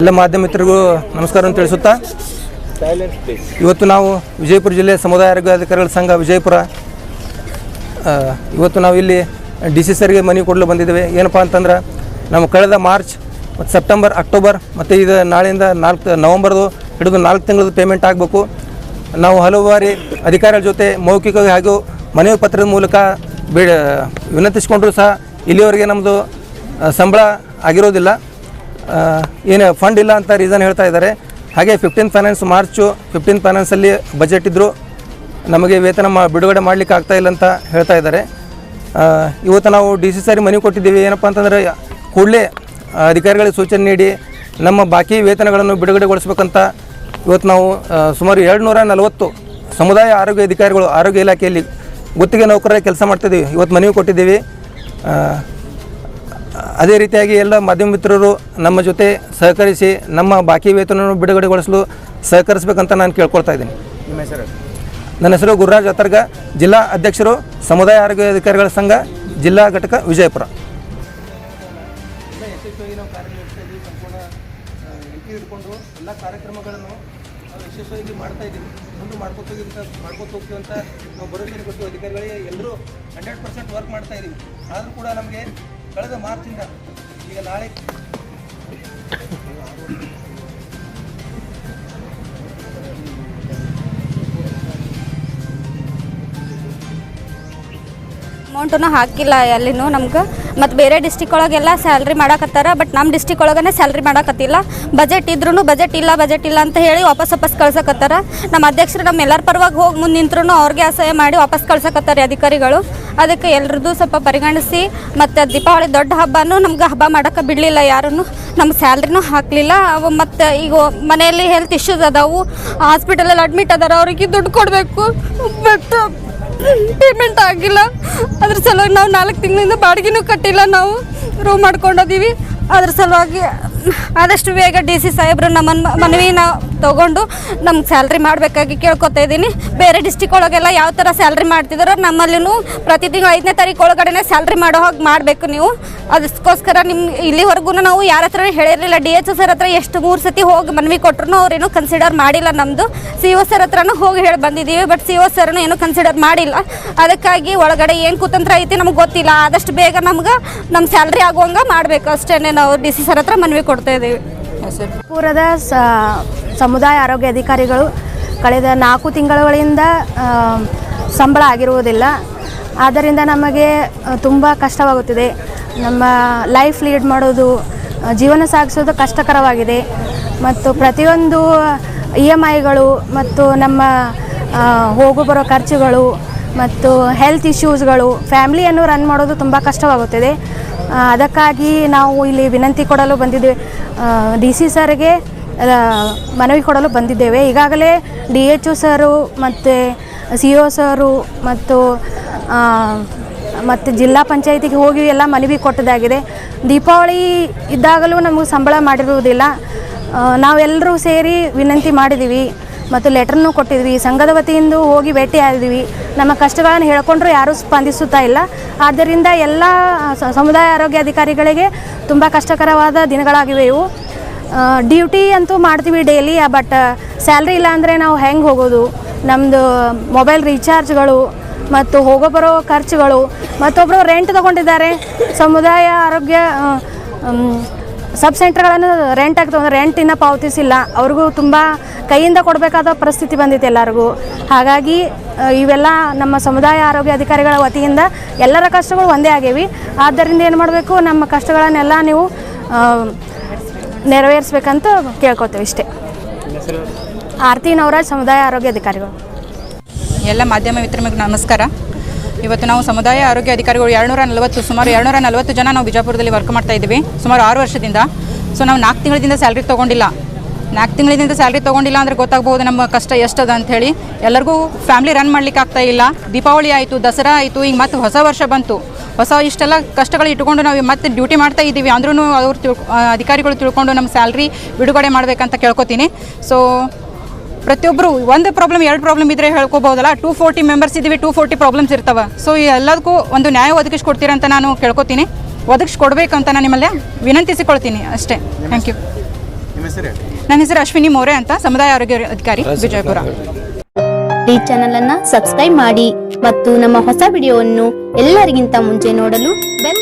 ಎಲ್ಲ ಮಾಧ್ಯಮ ಮಿತ್ರರಿಗೂ ನಮಸ್ಕಾರ ತಿಳಿಸುತ್ತಾ? ಇವತ್ತು ನಾವು ವಿಜಯಪುರ ಜಿಲ್ಲೆ ಸಮುದಾಯ ಆರೋಗ್ಯ ಅಧಿಕಾರಿಗಳ ಸಂಘ ವಿಜಯಪುರ. ಇವತ್ತು ನಾವು ಇಲ್ಲಿ ಡಿ ಸಿ ಸರ್ಗೆ ಮನವಿ ಕೊಡಲು ಬಂದಿದ್ದೇವೆ. ಏನಪ್ಪ ಅಂತಂದ್ರೆ, ನಮ್ಮ ಕಳೆದ ಮಾರ್ಚ್ ಮತ್ತು ಸೆಪ್ಟೆಂಬರ್, ಅಕ್ಟೋಬರ್ ಮತ್ತು ಇದು ನಾಳೆಯಿಂದ ನಾಲ್ಕು, ನವಂಬರ್ದು ಹಿಡಿದು ನಾಲ್ಕು ತಿಂಗಳದ್ದು ಪೇಮೆಂಟ್ ಆಗಬೇಕು. ನಾವು ಹಲವು ಬಾರಿ ಅಧಿಕಾರಿಗಳ ಜೊತೆ ಮೌಖಿಕವಾಗಿ ಹಾಗೂ ಮನವಿ ಪತ್ರದ ಮೂಲಕ ಬಿ, ವಿನಂತಿಸಿಕೊಂಡ್ರೂ ಸಹ ಇಲ್ಲಿವರೆಗೆ ನಮ್ಮದು ಸಂಬಳ ಆಗಿರೋದಿಲ್ಲ. ಏನು ಫಂಡ್ ಇಲ್ಲ ಅಂತ ರೀಸನ್ ಹೇಳ್ತಾ ಇದ್ದಾರೆ. ಹಾಗೆ ಫಿಫ್ಟೀನ್ ಫೈನಾನ್ಸ್ ಮಾರ್ಚು ಫಿಫ್ಟೀನ್ ಫೈನಾನ್ಸಲ್ಲಿ ಬಜೆಟ್ ಇದ್ದರು ನಮಗೆ ವೇತನ ಮಾ, ಬಿಡುಗಡೆ ಮಾಡಲಿಕ್ಕೆ ಆಗ್ತಾ ಇಲ್ಲ ಅಂತ ಹೇಳ್ತಾ ಇದ್ದಾರೆ. ಇವತ್ತು ನಾವು ಡಿ ಸಿ ಸಾರಿ ಮನವಿ ಕೊಟ್ಟಿದ್ದೀವಿ. ಏನಪ್ಪ ಅಂತಂದರೆ, ಕೂಡಲೇ ಅಧಿಕಾರಿಗಳಿಗೆ ಸೂಚನೆ ನೀಡಿ, ನಮ್ಮ ಬಾಕಿ ವೇತನಗಳನ್ನು ಬಿಡುಗಡೆಗೊಳಿಸ್ಬೇಕಂತ ಇವತ್ತು ನಾವು ಸುಮಾರು ಎರಡು ನೂರ ನಲವತ್ತು ಸಮುದಾಯ ಆರೋಗ್ಯ ಅಧಿಕಾರಿಗಳು ಆರೋಗ್ಯ ಇಲಾಖೆಯಲ್ಲಿ ಗುತ್ತಿಗೆ ನೌಕರರ ಕೆಲಸ ಮಾಡ್ತಿದ್ದೀವಿ. ಇವತ್ತು ಮನವಿ ಕೊಟ್ಟಿದ್ದೀವಿ. ಅದೇ ರೀತಿಯಾಗಿ ಎಲ್ಲ ಮಾಧ್ಯಮ ಮಿತ್ರರು ನಮ್ಮ ಜೊತೆ ಸಹಕರಿಸಿ ನಮ್ಮ ಬಾಕಿ ವೇತನವನ್ನು ಬಿಡುಗಡೆಗೊಳಿಸಲು ಸಹಕರಿಸಬೇಕಂತ ನಾನು ಕೇಳ್ಕೊಳ್ತಾ ಇದ್ದೀನಿ. ನಿಮ್ಮ ಹೆಸರು? ನನ್ನ ಹೆಸರು ಗುರುರಾಜ್ ಅತರ್ಗ ಜಿಲ್ಲಾ ಅಧ್ಯಕ್ಷರು ಸಮುದಾಯ ಆರೋಗ್ಯ ಅಧಿಕಾರಿಗಳ ಸಂಘ ಜಿಲ್ಲಾ ಘಟಕ ವಿಜಯಪುರ. ಎಲ್ಲ ಕಾರ್ಯಕ್ರಮಗಳನ್ನು ಯಶಸ್ವಿಯಾಗಿ ಮಾಡ್ತಾ ಇದ್ದೀವಿ. ಮುಂದೆ ಮಾಡ್ಕೊತ ಮಾಡ್ಕೊತ ಹೋಗ್ತೀವಿ ಅಂತ ನಾವು ಭರವಸೆ ಕೊಟ್ಟು ಅಧಿಕಾರಿಗಳಿಗೆ ಎಲ್ಲರೂ ಹಂಡ್ರೆಡ್ ಪರ್ಸೆಂಟ್ ವರ್ಕ್ ಮಾಡ್ತಾ ಇದ್ದೀವಿ. ಆದರೂ ಕೂಡ ನಮಗೆ ಕಳೆದ ಮಾರ್ಚಿಂದ ಈಗ ನಾಳೆ ಅಮೌಂಟನ್ನು ಹಾಕಿಲ್ಲ ಎಲ್ಲಿನೂ ನಮ್ಗೆ. ಮತ್ತು ಬೇರೆ ಡಿಸ್ಟಿಕ್ ಒಳಗೆಲ್ಲ ಸ್ಯಾಲ್ರಿ ಮಾಡಾಕತ್ತಾರ ಬಟ್ ನಮ್ಮ ಡಿಸ್ಟಿಕ್ ಒಳಗನೆ ಸ್ಯಾಲ್ರಿ ಮಾಡಾಕತ್ತಿಲ್ಲ. ಬಜೆಟ್ ಇದ್ರೂ ಬಜೆಟ್ ಇಲ್ಲ ಬಜೆಟ್ ಇಲ್ಲ ಅಂತ ಹೇಳಿ ವಾಪಸ್ ವಾಪಸ್ ಕಳ್ಸಕತ್ತಾರ. ನಮ್ಮ ಅಧ್ಯಕ್ಷರು ನಮ್ಮ ಎಲ್ಲರ ಪರವಾಗಿ ಹೋಗಿ ಮುಂದೆ ನಿಂತ್ರೂ ಅವ್ರಿಗೆ ಅಸಹ್ಯ ಮಾಡಿ ವಾಪಸ್ ಕಳ್ಸಕತ್ತಾರೆ ಅಧಿಕಾರಿಗಳು. ಅದಕ್ಕೆ ಎಲ್ರದ್ದು ಸ್ವಲ್ಪ ಪರಿಗಣಿಸಿ, ಮತ್ತು ದೀಪಾವಳಿ ದೊಡ್ಡ ಹಬ್ಬನೂ ನಮ್ಗೆ ಹಬ್ಬ ಮಾಡೋಕೆ ಬಿಡಲಿಲ್ಲ ಯಾರೂ ನಮ್ಮ ಸ್ಯಾಲ್ರಿನೂ ಹಾಕಲಿಲ್ಲ. ಅವು ಮತ್ತು ಈಗ ಮನೆಯಲ್ಲಿ ಹೆಲ್ತ್ ಇಶ್ಯೂಸ್ ಅದಾವು. ಹಾಸ್ಪಿಟಲಲ್ಲಿ ಅಡ್ಮಿಟ್ ಅದಾರ, ಅವ್ರಿಗೆ ದುಡ್ಡು ಕೊಡಬೇಕು. ಬಟ್ ಪೇಮೆಂಟ್ ಆಗಿಲ್ಲ. ಅದ್ರ ಸಲುವಾಗಿ ನಾವು ನಾಲ್ಕು ತಿಂಗಳಿಂದ ಬಾಡಿಗೆನೂ ಕಟ್ಟಿಲ್ಲ ನಾವು. ರೂಮ್ ಮಾಡ್ಕೊಂಡೋದೀವಿ. ಅದ್ರ ಸಲುವಾಗಿ ಆದಷ್ಟು ಬೇಗ ಡಿ ಸಿ ಸಾಹೇಬ್ರು ನಮ್ಮ ಮನವಿನ ನಾವು ತೊಗೊಂಡು ನಮ್ಗೆ ಸ್ಯಾಲ್ರಿ ಮಾಡಬೇಕಾಗಿ ಕೇಳ್ಕೊತಾ ಇದ್ದೀನಿ. ಬೇರೆ ಡಿಸ್ಟಿಕ್ ಒಳಗೆಲ್ಲ ಯಾವ ಥರ ಸ್ಯಾಲ್ರಿ ಮಾಡ್ತಿದ್ರು ನಮ್ಮಲ್ಲಿನೂ ಪ್ರತಿ ತಿಂಗಳು ಐದನೇ ತಾರೀಕು ಒಳಗಡೆ ಸ್ಯಾಲ್ರಿ ಮಾಡೋ ಹಾಗೆ ಮಾಡಬೇಕು ನೀವು. ಅದಕ್ಕೋಸ್ಕರ ನಿಮ್ಮ ಇಲ್ಲಿವರೆಗೂ ನಾವು ಯಾರ ಹತ್ರ ಹೇಳಿರಲಿಲ್ಲ. ಡಿ ಎಚ್ ಸರ್ ಹತ್ರ ಎಷ್ಟು ಮೂರು ಸತಿ ಹೋಗಿ ಮನವಿ ಕೊಟ್ಟರು ಅವ್ರೇನು ಕನ್ಸಿಡರ್ ಮಾಡಿಲ್ಲ ನಮ್ಮದು ಸಿ ಒ ಸರ್ ಹತ್ರನೂ ಹೋಗಿ ಹೇಳಿ ಬಂದಿದ್ದೀವಿ ಬಟ್ ಸಿ ಒ ಸರ್ನು ಏನು ಕನ್ಸಿಡರ್ ಮಾಡಿಲ್ಲ. ಅದಕ್ಕಾಗಿ ಒಳಗಡೆ ಏನು ಕುತಂತ್ರ ಐತಿ ನಮ್ಗೆ ಗೊತ್ತಿಲ್ಲ. ಆದಷ್ಟು ಬೇಗ ನಮ್ಗೆ ನಮ್ಮ ಸ್ಯಾಲ್ರಿ ಆಗುವಂಗೆ ಮಾಡಬೇಕು. ಅಷ್ಟೇ ನಾವು ಡಿ ಸಿ ಸರ್ ಹತ್ರ ಮನವಿ ಕೊಡ್ತಾ ಇದ್ದೀವಿ ಪೂರದ ಸಮುದಾಯ ಆರೋಗ್ಯ ಅಧಿಕಾರಿಗಳು ಕಳೆದ ನಾಲ್ಕು ತಿಂಗಳುಗಳಿಂದ ಸಂಬಳ ಆಗಿರುವುದಿಲ್ಲ. ಆದ್ದರಿಂದ ನಮಗೆ ತುಂಬ ಕಷ್ಟವಾಗುತ್ತಿದೆ. ನಮ್ಮ ಲೈಫ್ ಲೀಡ್ ಮಾಡೋದು ಜೀವನ ಸಾಗಿಸೋದು ಕಷ್ಟಕರವಾಗಿದೆ. ಮತ್ತು ಪ್ರತಿಯೊಂದು ಇ ಎಂ ಐಗಳು ಮತ್ತು ನಮ್ಮ ಹೋಗು ಬರೋ ಖರ್ಚುಗಳು ಮತ್ತು ಹೆಲ್ತ್ ಇಶ್ಯೂಸ್ಗಳು ಫ್ಯಾಮಿಲಿಯನ್ನು ರನ್ ಮಾಡೋದು ತುಂಬ ಕಷ್ಟವಾಗುತ್ತಿದೆ. ಅದಕ್ಕಾಗಿ ನಾವು ಇಲ್ಲಿ ವಿನಂತಿ ಕೊಡಲು ಬಂದಿದ್ದೇವೆ. ಡಿ ಸಿ ಸರ್ಗೆ ಮನವಿ ಕೊಡಲು ಬಂದಿದ್ದೇವೆ. ಈಗಾಗಲೇ ಡಿ ಎಚ್ ಒ ಸರು ಮತ್ತು ಸಿ ಒ ಸರು ಮತ್ತು ಮತ್ತು ಜಿಲ್ಲಾ ಪಂಚಾಯತಿಗೆ ಹೋಗಿ ಎಲ್ಲ ಮನವಿ ಕೊಟ್ಟದಾಗಿದೆ. ದೀಪಾವಳಿ ಇದ್ದಾಗಲೂ ನಮಗೆ ಸಂಬಳ ಮಾಡಿರುವುದಿಲ್ಲ. ನಾವೆಲ್ಲರೂ ಸೇರಿ ವಿನಂತಿ ಮಾಡಿದ್ದೀವಿ. ಮತ್ತು ಲೆಟ್ರನ್ನು ಕೊಟ್ಟಿದ್ವಿ. ಸಂಘದ ವತಿಯಿಂದ ಹೋಗಿ ಭೇಟಿ ಆದ್ವಿ. ನಮ್ಮ ಕಷ್ಟಗಳನ್ನು ಹೇಳ್ಕೊಂಡ್ರೂ ಯಾರೂ ಸ್ಪಂದಿಸುತ್ತಾ ಇಲ್ಲ. ಆದ್ದರಿಂದ ಎಲ್ಲ ಸಮುದಾಯ ಆರೋಗ್ಯ ಅಧಿಕಾರಿಗಳಿಗೆ ತುಂಬ ಕಷ್ಟಕರವಾದ ದಿನಗಳಾಗಿವೆ ಇವು. ಡ್ಯೂಟಿ ಅಂತೂ ಮಾಡ್ತೀವಿ ಡೈಲಿ ಬಟ್ ಸ್ಯಾಲ್ರಿ ಇಲ್ಲ ಅಂದರೆ ನಾವು ಹೆಂಗೆ ಹೋಗೋದು? ನಮ್ಮದು ಮೊಬೈಲ್ ರೀಚಾರ್ಜ್ಗಳು ಮತ್ತು ಹೋಗೋ ಬರೋ ಖರ್ಚುಗಳು. ಮತ್ತೊಬ್ಬರು ರೆಂಟ್ ತಗೊಂಡಿದ್ದಾರೆ. ಸಮುದಾಯ ಆರೋಗ್ಯ ಸಬ್ ಸೆಂಟರ್ಗಳನ್ನು ರೆಂಟ್ ಆಗಿ ರೆಂಟ್ ಇನ್ನೂ ಪಾವತಿಸಿಲ್ಲ. ಅವ್ರಿಗೂ ತುಂಬ ಕೈಯಿಂದ ಕೊಡಬೇಕಾದ ಪರಿಸ್ಥಿತಿ ಬಂದಿತ್ತು ಎಲ್ಲರಿಗೂ. ಹಾಗಾಗಿ ಇವೆಲ್ಲ ನಮ್ಮ ಸಮುದಾಯ ಆರೋಗ್ಯ ಅಧಿಕಾರಿಗಳ ವತಿಯಿಂದ ಎಲ್ಲರ ಕಷ್ಟಗಳು ಒಂದೇ ಆಗೇವಿ. ಆದ್ದರಿಂದ ಏನು ಮಾಡಬೇಕು? ನಮ್ಮ ಕಷ್ಟಗಳನ್ನೆಲ್ಲ ನೀವು ನೆರವೇರಿಸ್ಬೇಕಂತ ಕೇಳ್ಕೊತೇವೆ ಇಷ್ಟೇ. ಆರತಿ ನವರಾಜ್ ಸಮುದಾಯ ಆರೋಗ್ಯ ಅಧಿಕಾರಿಗಳು. ಎಲ್ಲ ಮಾಧ್ಯಮ ಮಿತ್ರರಿಗೆ ನಮಸ್ಕಾರ. ಇವತ್ತು ನಾವು ಸಮುದಾಯ ಆರೋಗ್ಯ ಅಧಿಕಾರಿಗಳು ಎರಡುನೂರ ನಲವತ್ತು ಸುಮಾರು ಎರಡುನೂರ ನಲವತ್ತು ಜನ ನಾವು ಬಿಜಾಪುರದಲ್ಲಿ ವರ್ಕ್ ಮಾಡ್ತಾ ಇದ್ದೀವಿ. ಸುಮಾರು ಆರು ವರ್ಷದಿಂದ. ಸೊ ನಾವು ನಾಲ್ಕು ತಿಂಗಳಿಂದ ಸ್ಯಾಲ್ರಿ ತೊಗೊಂಡಿಲ್ಲ. ನಾಲ್ಕು ತಿಂಗಳಿಂದ ಸ್ಯಾಲ್ರಿ ತೊಗೊಂಡಿಲ್ಲ ಅಂದರೆ ಗೊತ್ತಾಗ್ಬೋದು ನಮ್ಮ ಕಷ್ಟ ಎಷ್ಟದ ಅಂಥೇಳಿ ಎಲ್ಲರಿಗೂ ಫ್ಯಾಮ್ಲಿ ರನ್ ಮಾಡ್ಲಿಕ್ಕೆ ಆಗ್ತಾ ಇಲ್ಲ. ದೀಪಾವಳಿ ಆಯಿತು, ದಸರಾ ಆಯಿತು, ಈಗ ಮತ್ತೆ ಹೊಸ ವರ್ಷ ಬಂತು. ಹೊಸ ಇಷ್ಟೆಲ್ಲ ಕಷ್ಟಗಳು ಇಟ್ಕೊಂಡು ನಾವು ಮತ್ತೆ ಡ್ಯೂಟಿ ಮಾಡ್ತಾ ಇದ್ದೀವಿ. ಅಂದ್ರೂ ಅವ್ರು ತಿಳ್ಕೊ ಅಧಿಕಾರಿಗಳು ತಿಳ್ಕೊಂಡು ನಮ್ಮ ಸ್ಯಾಲ್ರಿ ಬಿಡುಗಡೆ ಮಾಡಬೇಕಂತ ಕೇಳ್ಕೊತೀನಿ. ಸೊ ಪ್ರತಿಯೊಬ್ಬರು ಒಂದು ಪ್ರಾಬ್ಲಮ್ ಎರಡು ಪ್ರಾಬ್ಲಮ್ ಇದ್ರೆ ಹೇಳ್ಕೊಬೋದಲ್ಲ? ಟೂ ಫೋರ್ಟಿ ಮೆಂಬರ್ಸ್ ಇದ್ದೀವಿ ಟೂ ಫೋರ್ಟಿ ಪ್ರಾಬ್ಲಮ್ಸ್ ಇರ್ತವೆ. ಸೊ ಎಲ್ಲದಕ್ಕೂ ಒಂದು ನ್ಯಾಯ ಒದಗಿಸ್ಕೊಡ್ತೀರಂತ ನಾನು ಕೇಳ್ಕೊತೀನಿ. ಒದಗಿಸ್ಕೊಡ್ಬೇಕಂತ ನಾನು ನಿಮ್ಮಲ್ಲೇ ವಿನಂತಿಸಿಕೊಳ್ತೀನಿ ಅಷ್ಟೇ. ಥ್ಯಾಂಕ್ ಯು ನನ್ನ ಹೆಸರು ಅಶ್ವಿನಿ ಮೋರೆ ಅಂತ ಸಮುದಾಯ ಆರೋಗ್ಯ ಅಧಿಕಾರಿ ವಿಜಯಪುರ. ಈ ಚಾನೆಲ್ ಅನ್ನ ಸಬ್ಸ್ಕ್ರೈಬ್ ಮಾಡಿ ಮತ್ತು ನಮ್ಮ ಹೊಸ ವಿಡಿಯೋವನ್ನು ಎಲ್ಲರಿಗಿಂತ ಮುಂಚೆ ನೋಡಲು ಬೆಲ್